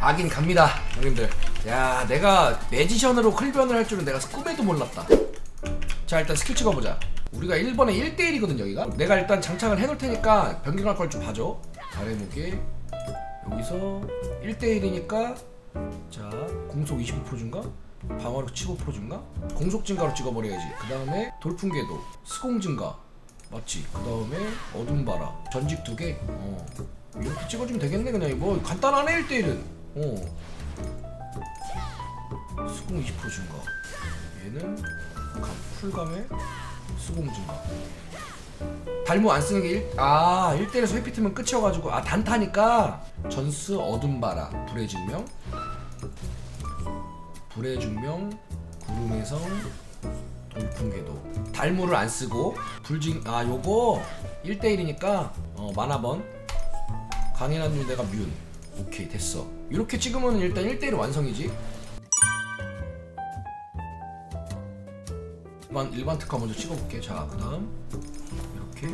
아긴 갑니다 형님들. 야 내가 매지션으로 클변을 할 줄은 내가 꿈에도 몰랐다. 자 일단 스킬 찍어보자. 우리가 1번에 1대1이거든 여기가. 내가 일단 장착을 해놓을 테니까 변경할 걸 좀 봐줘. 아래 무게 여기서 1대1이니까 자 공속 25% 증가? 방어력 15% 증가? 공속 증가로 찍어버려야지. 그 다음에 돌풍 궤도 스공 증가. 맞지? 그 다음에 어둠 바라. 전직 두개. 어. 이렇게 찍어주면 되겠네 그냥. 뭐 간단하네 1대1은 어. 수공 20% 증가. 얘는 감, 풀감에 수공 증가. 달무 안 쓰는 게 1, 아 1대1에서 회피 트면 끝이어가지고 아 단타니까 전스 어둠 바라 불의 증명. 불의 증명 구름의 성 돌풍궤도. 달무를 안 쓰고 불징 아 요거 1대1이니까 어 만화번. 강인한 유대가 뮨 오케이 됐어. 이렇게 찍으면 일단 1대1 완성이지. 일반, 일반 특화 먼저 찍어볼게. 자그 다음 이렇게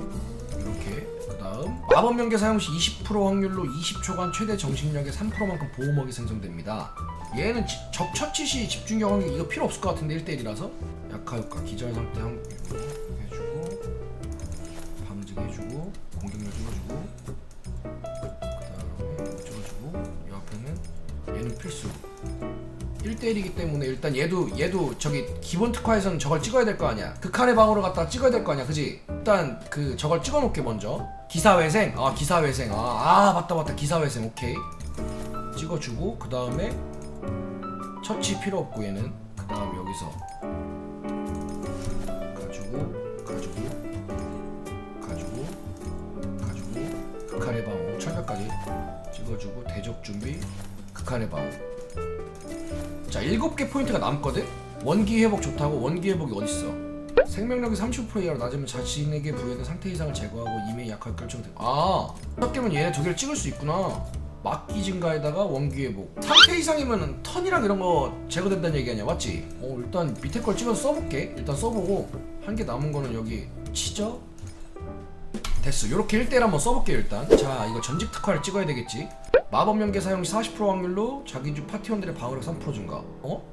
이렇게 그 다음 마법 명계 사용 시 20% 확률로 20초간 최대 정신력의 3%만큼 보호막이 생성됩니다. 얘는 지- 적 처치 시 집중력 확률 이거 필요 없을 것 같은데 1대1이라서? 약화 효과 기절 상태 한 이렇게 해주고 방지게 해주고 공격력 찍어주고 얘는 필수. 1대1이기 때문에 일단 얘도 얘도 저기 기본 특화에서는 저걸 찍어야 될 거 아니야. 극한의 방어를 갖다 찍어야 될 거 아니야. 그지? 일단 그 저걸 찍어 놓게 먼저. 기사회생. 아 기사회생. 아, 아 맞다 맞다. 기사회생. 오케이. 찍어주고 그 다음에 처치 필요 없고 얘는. 그 다음 여기서. 가지고 가지고 가지고 가지고 극한의 방어 철벽까지 찍어주고 대적 준비 방어 자, 일곱 개 포인트가 남거든. 원기 회복 좋다고 원기 회복이 어딨어? 생명력이 30% 이하로 낮으면 자신에게 부여된 상태 이상을 제거하고 이미 약할 결정돼. 아, 첫 개면 얘네 두 개를 찍을 수 있구나. 막기 증가에다가 원기 회복. 상태 이상이면 턴이랑 이런 거 제거된다는 얘기 아니야, 맞지? 어, 일단 밑에 걸 찍어서 써볼게. 일단 써보고 한 개 남은 거는 여기 치죠. 됐어. 요렇게 1대1 한번 써볼게요, 일단. 자, 이거 전직 특화를 찍어야 되겠지. 마법 연계 사용 시 40% 확률로 자기 주 파티원들의 방어력 3% 증가. 어?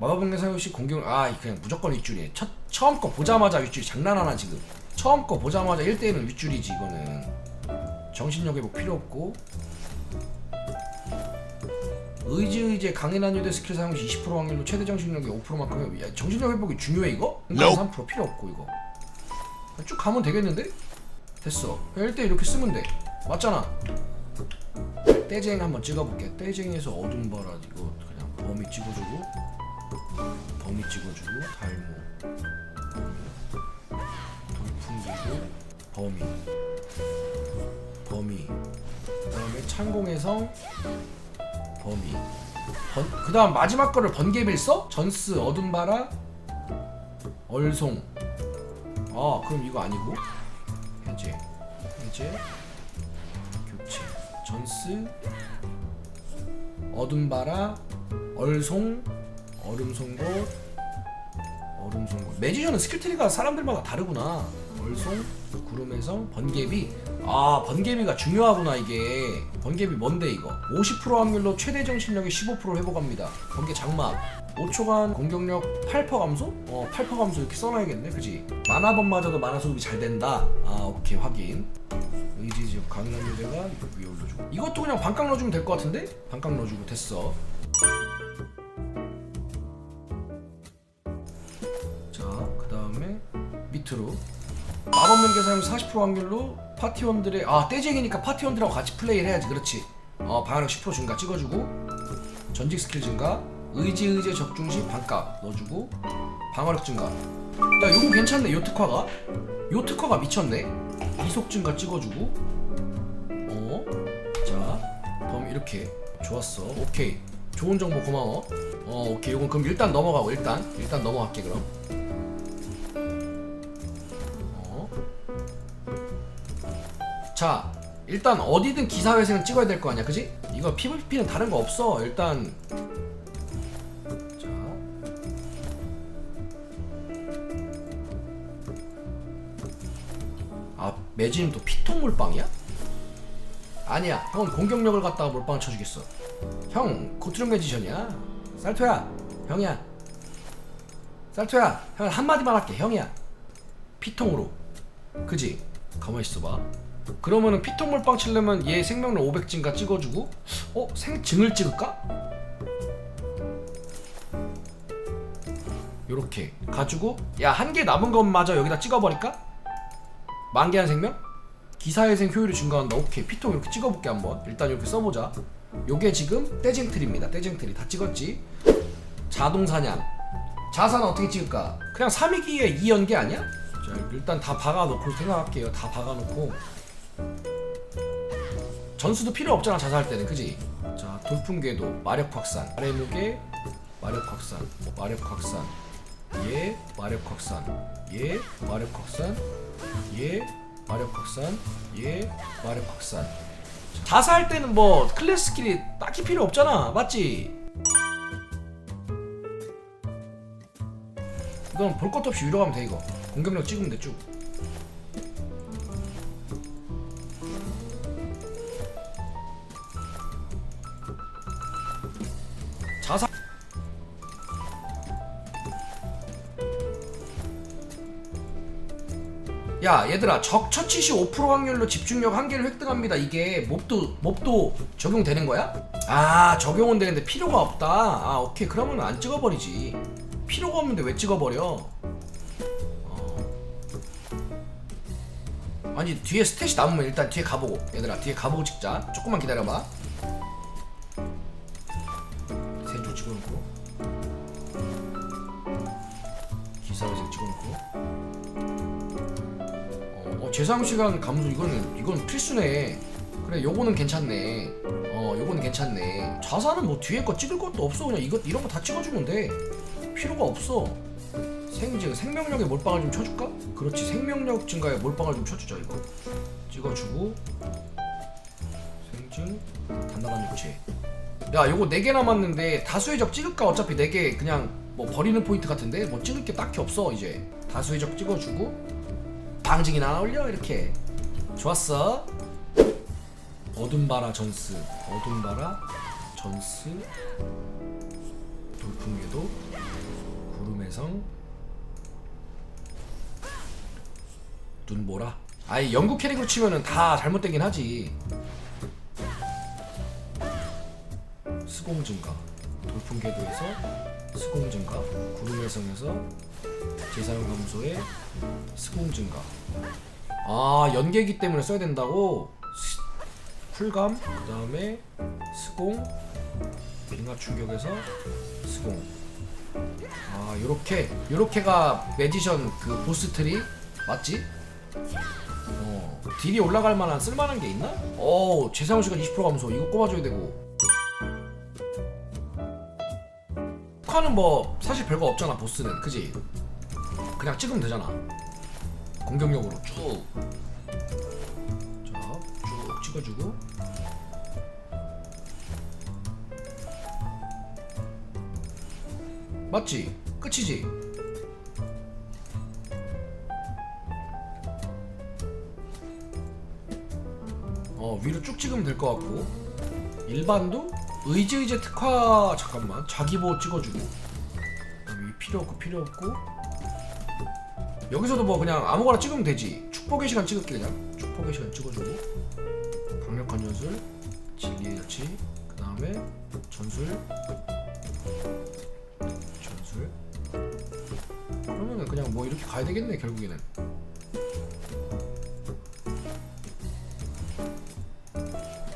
마법 연계 사용 시 공격 아 그냥 무조건 윗줄이네. 첫 처음 거 보자마자 윗줄이 장난하나 지금. 처음 거 보자마자 1대1은 윗줄이지 이거는. 정신력 회복 필요 없고. 의지 의제 강인한 유대 스킬 사용 시 20% 확률로 최대 정신력의 5%만큼 야, 정신력 회복이 중요해 이거? 그러니까 3% 필요 없고 이거. 쭉 가면 되겠는데? 됐어. 그냥 1대 이렇게 쓰면 돼. 맞잖아. 떼쟁 한번 찍어볼게. 떼쟁에서 어둠 바라 이거 그냥 범위 찍어주고 범위 찍어주고 달모. 돌풍기고 범위 범위 그 다음에 창공의 성 범위 번, 그다음 마지막 거를 번개빌 써? 전스 어둠 바라. 얼송. 아 그럼 이거 아니고? 해제. 해제 전스 어둠바라 얼송 얼음송곳 얼음송곳 매지션은 스킬트리가 사람들마다 다르구나. 얼송 구름에성 번개비. 아 번개비가 중요하구나 이게. 번개비 뭔데 이거? 50% 확률로 최대 정신력의 15% 회복합니다. 번개 장막. 5초간 공격력 8% 감소? 어 8% 감소 이렇게 써놔야겠네 그지? 만화번마저도 만화 소급이 잘 된다. 아 오케이 확인. 의지 강남 유대가 위에 올려주고. 이것도 그냥 반깡 넣어주면 될 것 같은데? 반깡 넣어주고 됐어. 자그 다음에 밑으로. 마법 명계 사용 40% 확률로 파티원들의 아 떼쟁이니까 파티원들하고 같이 플레이를 해야지. 그렇지. 어 방어력 10% 증가 찍어주고. 전직 스킬 증가. 의지 의제 적중 시 반값 넣어주고. 방어력 증가. 야 요거 괜찮네. 요 특화가. 요 특화가 미쳤네. 이속 증가 찍어주고 이렇게. 좋았어. 오케이. 좋은 정보 고마워. 어 오케이. 요건 그럼 일단 넘어가고 일단. 일단 넘어갈게 그럼. 어. 자 일단 어디든 기사회생은 찍어야 될 거 아니야. 그지? 이거 PVP는 다른 거 없어. 일단. 자. 아, 피톤 물방이야? 아니야 형은 공격력을 갖다가 몰빵을 쳐주겠어 형 고트름 매지션이야 쌀토야 형이야 쌀토야 형 한마디만 할게 형이야 피통으로 그지? 가만히 있어봐 그러면은 피통 몰빵 치려면 얘 생명력 500진가 찍어주고 어? 생증을 찍을까? 요렇게 가지고 야 한 개 남은 것마저 여기다 찍어버릴까? 만개한 생명? 기사회생 효율이 증가한다. 오케이. 피통 이렇게 찍어볼게 한번. 일단 이렇게 써보자. 요게 지금 떼쟁틀입니다. 떼쟁틀이. 다 찍었지? 자동 사냥. 자산은 어떻게 찍을까? 그냥 3위기에 2연계 아니야? 자 일단 다 박아놓고 생각할게요. 다 박아놓고. 전수도 필요 없잖아 자살할 때는. 그지? 자 돌풍궤도 마력 확산. 아래 무게 마력 확산. 마력 확산. 얘 마력 확산. 얘 마력 확산. 얘 마력 확산? 얘 마력 확산. 자살할 때는 뭐 클래스 스킬이 딱히 필요 없잖아. 맞지? 이건 볼 것도 없이 위로 가면 돼 이거. 공격력 찍으면 돼쭉. 자살 야 얘들아 적 처치 시 5% 확률로 집중력 한 개를 획득합니다. 이게 몹도 몹도 적용되는 거야? 아 적용은 되는데 필요가 없다. 아 오케이. 그러면 안 찍어버리지. 필요가 없는데 왜 찍어버려? 어. 아니 뒤에 스탯이 남으면 일단 뒤에 가보고. 얘들아 뒤에 가보고 찍자. 조금만 기다려봐. 세조 찍어놓고. 기사회생 찍어놓고 재상 시간 감소 이거는 이건 필수네. 그래 요거는 괜찮네. 어 요거는 괜찮네. 자산은 뭐 뒤에 거 찍을 것도 없어 그냥 이거 이런 거 다 찍어주면 돼. 필요가 없어. 생증 생명력에 몰빵을 좀 쳐줄까? 그렇지 생명력 증가에 몰빵을 좀 쳐주자 이거. 찍어주고 생증 단단한 육체. 야 요거 4개 남았는데 다수의 적 찍을까 어차피 4개 그냥 뭐 버리는 포인트 같은데 뭐 찍을 게 딱히 없어 이제 다수의 적 찍어주고 방증이나 올려 이렇게. 좋았어. 어둠바라 전스. 어둠바라 전스. 돌풍궤도. 구름의 성. 눈보라 아니 영국 캐릭으로 치면은 다 잘못되긴 하지. 수공 증가. 돌풍궤도에서 수공 증가. 구름의 성에서 재사용 감소에 수공 증가 아 연계기 때문에 써야 된다고 시- 쿨감 그 다음에 수공 빙하 충격에서 수공 아 요렇게 요렇게가 매지션 그 보스 트리 맞지? 어 딜이 올라갈 만한 쓸만한 게 있나? 어 재사용 시간 20% 감소 이거 꼽아줘야 되고 북한은 뭐 사실 별거 없잖아 보스는 그지? 그냥 찍으면 되잖아. 공격력으로. 쭉. 자, 쭉 찍어주고. 맞지? 끝이지? 어 위로 쭉 찍으면 될 것 같고. 일반도 의지의제 특화 잠깐만. 자기보호 찍어주고. 그다음에 이 필요 없고 필요 없고 여기서도 뭐 그냥 아무거나 찍으면 되지. 축복의 시간 찍을게 그냥. 축복의 시간 찍어주고. 강력한 연술 진리의 여치 그 다음에 전술. 전술. 그러면은 그냥 뭐 이렇게 가야 되겠네 결국에는.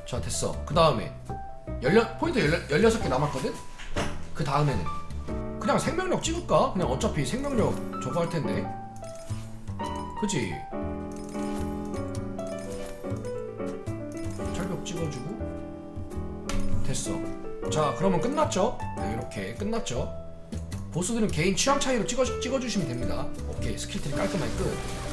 자 됐어. 그 다음에 포인트 열려, 16개 남았거든? 그 다음에는 그냥 생명력 찍을까? 그냥 어차피 생명력 저거 할 텐데 그치? 철벽 찍어주고? 됐어. 자 그러면 끝났죠? 네 이렇게 끝났죠? 보스들은 개인 취향 차이로 찍어, 찍어주시면 됩니다. 오케이 스킬트리 깔끔하게 끝